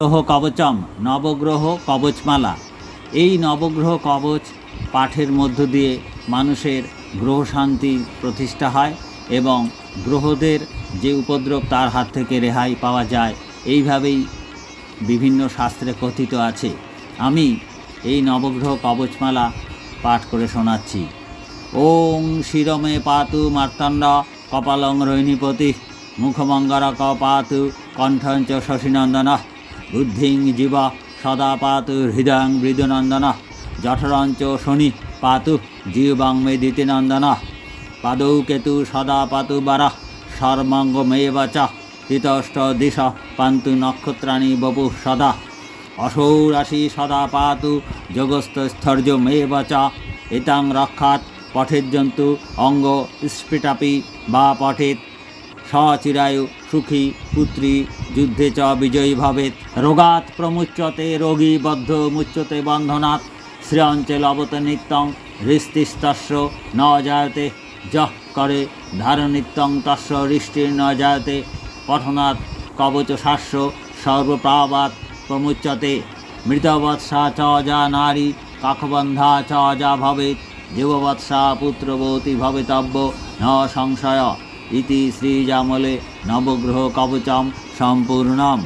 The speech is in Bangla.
গ্রহ কবচম, নবগ্রহ কবচমালা। এই নবগ্রহ কবচ পাঠের মধ্য দিয়ে মানুষের গ্রহ শান্তি প্রতিষ্ঠা হয় এবং গ্রহদের যে উপদ্রব তার হাত থেকে রেহাই পাওয়া যায়, এইভাবেই বিভিন্ন শাস্ত্রে কথিত আছে। আমি এই নবগ্রহ কবচমালা পাঠ করে শোনাচ্ছি। ওং শিরমে পাতু মার্তণ্ড কপালং রৈণীপতি মুখমঙ্গর ক পাতু কণ্ঠঞ্চ শশীনন্দন। বুদ্ধিং জীবা সদা পাতু হৃদয়ং মৃদুনন্দন জঠরঞ্চ শনি পাতু জীবং মেদিতিনন্দন পাদৌ কেতু সদা পাতু বারা সর্বাঙ্গমেব চ তিতষ্ট দিশ পান্তু নক্ষত্রাণি বপু সদা অসৌ রাশি সদা পাতু যোগস্থস্থর্যমেব চ এতাং রক্ষাৎ পঠের জন্তু অঙ্গ স্ফিটাপি বা পঠেত সচিরায়ু সুখী পুত্রী যুদ্ধে চ বিজয়ী ভবেত। রোগাৎ প্রমুচ্যতে রোগী বদ্ধ মুচ্যতে বন্ধনাৎ শ্রেয়ঞ্চল অবত নিত্যং হৃস্তিস্তস্য ন জায়তে। যহ করে ধারনিত্যং তস্য হৃষ্টির ন জায়তে। পঠনাৎ কবচ শাস্য সর্বপ্রাবাৎ প্রমুচ্যতে মৃতবৎসা চ যা নারী, কাকবন্ধা চ যা ভবেৎ জীববৎসা পুত্রবতী ভবিতব্য, ন সংশয়। ইতি শ্রীজামলে নবগ্রহ কবচম সম্পূর্ণম